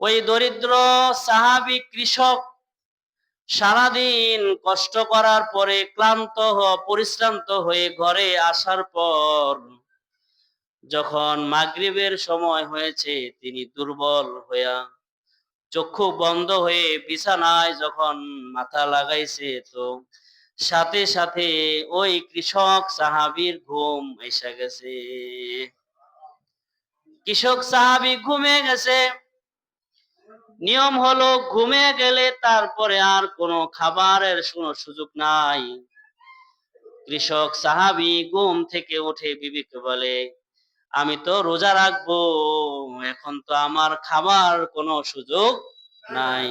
ওই দরিদ্র সাহাবি কৃষক সারাদিন কষ্ট করার পরে ক্লান্ত পরিশ্রান্ত হয়ে ঘরে আসার পর যখন মাগরিবের সময় হয়েছে, তিনি দুর্বল হইয়া চক্ষু বন্ধ হয়ে বিছানায় যখন মাথা লাগাইছে, তো সাথে সাথে ওই কৃষক সাহাবীর ঘুম এসে গেছে। কৃষক সাহাবি ঘুমে গেছে। নিয়ম হলো ঘুমে গেলে তারপরে আর কোনো খাবারের কোনো সুযোগ নাই। কৃষক সাহাবি ঘুম থেকে উঠে বিবিকে বলে, আমি তো রোজা রাখব, এখন তো আমার খাবার কোনো সুযোগ নাই।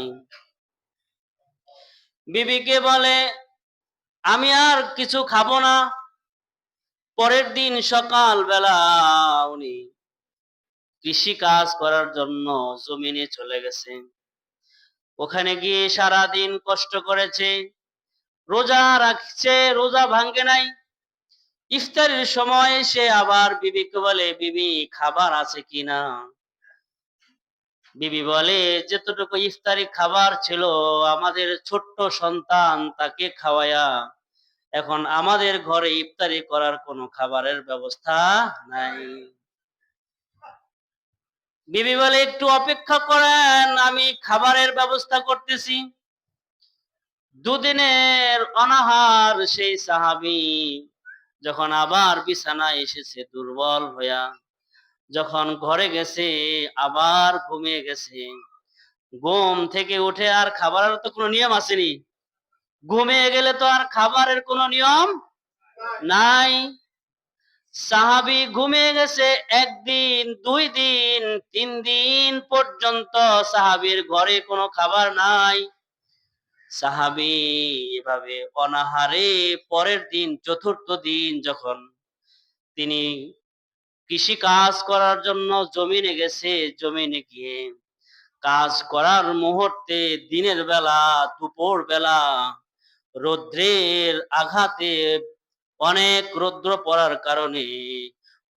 বিবিকে বলে, আমি আর কিছু খাব না। পরের দিন সকাল বেলা উনি কৃষি কাজ করার জন্য জমিনে চলে গেছে। ওখানে গিয়ে সারা দিন কষ্ট করেছে, রোজা রাখছে, রোজা ভাঙ্গে নাই। ইফতারের সময় সে আবার বিবিকে বলে, বিবি, খাবার আছে কিনা বিবি বলে, যেতটুকু ইফতারি খাবার ছিল, আমাদের ছোট্ট সন্তান তাকে খাওয়ায়া, এখন আমাদের ঘরে ইফতারি করার কোনো খাবারের ব্যবস্থা নাই। বিবি বলে, একটু অপেক্ষা করেন, আমি খাবারের ব্যবস্থা করতেছি। দুদিনের অনাহার সেই সাহাবি যখন আবার বিছানায় এসেছে দুর্বল হইয়া, যখন ঘরে গেছে, আবার ঘুমিয়ে গেছে। ঘুম থেকে উঠে আর খাবারের তো কোনো নিয়ম আসেনি। ঘুমিয়ে গেলে তো আর খাবারের কোনো নিয়ম নাই। সাহাবি ঘুমিয়ে গেছে একদিন, দুই দিন, তিন দিন পর্যন্ত সাহাবির ঘরে কোনো খাবার নাই। সাহাবি এভাবে অনাহারে পরের দিন, চতুর্থ দিন যখন তিনি কৃষি কাজ করার জন্য জমিনে গেছে, জমিনে গিয়ে কাজ করার মুহূর্তে দিনের বেলা দুপুর বেলা রৌদ্রের আঘাতে অনেক রৌদ্র পড়ার কারণে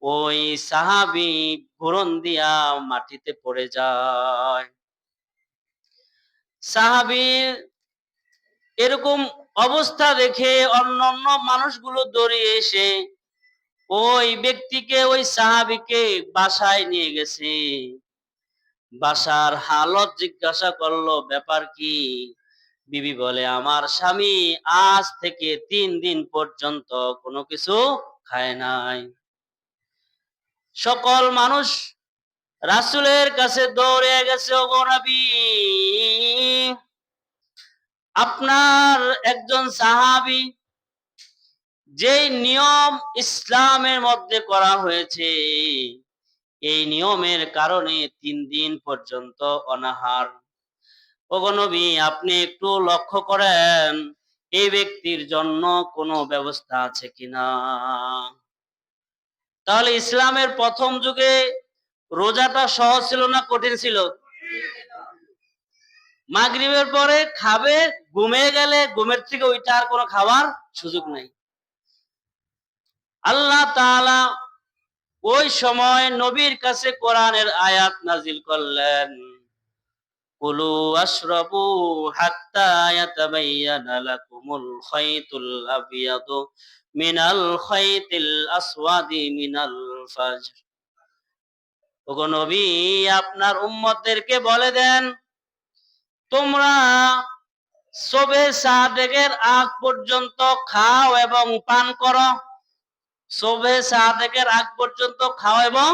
ওই সাহাবি ঘুরন দিয়া মাটিতে পড়ে যায়। সাহাবির এরকম অবস্থা দেখে অন্যান্য মানুষগুলো দৌড়িয়ে এসে ওই ব্যক্তিকে, ওই সাহাবিকে বাসায় নিয়ে গেছে। বাসার হালত জিজ্ঞাসা করল, ব্যাপার কি? বিবি বলে, আমার স্বামী আজ থেকে তিন দিন পর্যন্ত কোনো কিছু খায় নাই। সকল মানুষ রাসুলের কাছে দৌড়ে গেছে, ওগো নবী, আপনার একজন সাহাবি যেই নিয়ম ইসলামের মধ্যে করা হয়েছে, এই নিয়মের কারণে তিন দিন পর্যন্ত অনাহার। ওগো আপনি একটু লক্ষ্য করেন, এই ব্যক্তির জন্য কোনো ব্যবস্থা আছে কিনা? তাহলে ইসলামের প্রথম যুগে রোজাটা সহজ ছিল না কঠিন ছিল? মাগরিবের পরে খাবে, ঘুমে গেলে ঘুমের থেকে ওইটা আর কোনো খাবার সুযোগ নাই। আল্লাহ তাআলা ওই সময় নবীর কাছে কোরআনের আয়াত নাজিল করলেন। কুলু আশরাবু হাত্তা ইয়াতাবাইয়ানা লাকুমুল আবিয়াদু মিনাল খাইতিল আসওয়াদি মিনাল ফাজর। ওগো নবী, আপনার উম্মতদেরকে বলে দেন, তোমরা সবে সাদেকের আগ পর্যন্ত খাও এবং পান করো। সবে সাদেকের আগ পর্যন্ত খাও এবং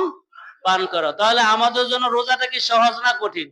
পান করো। তাহলে আমাদের জন্য রোজাটা কি সহজ না কঠিন?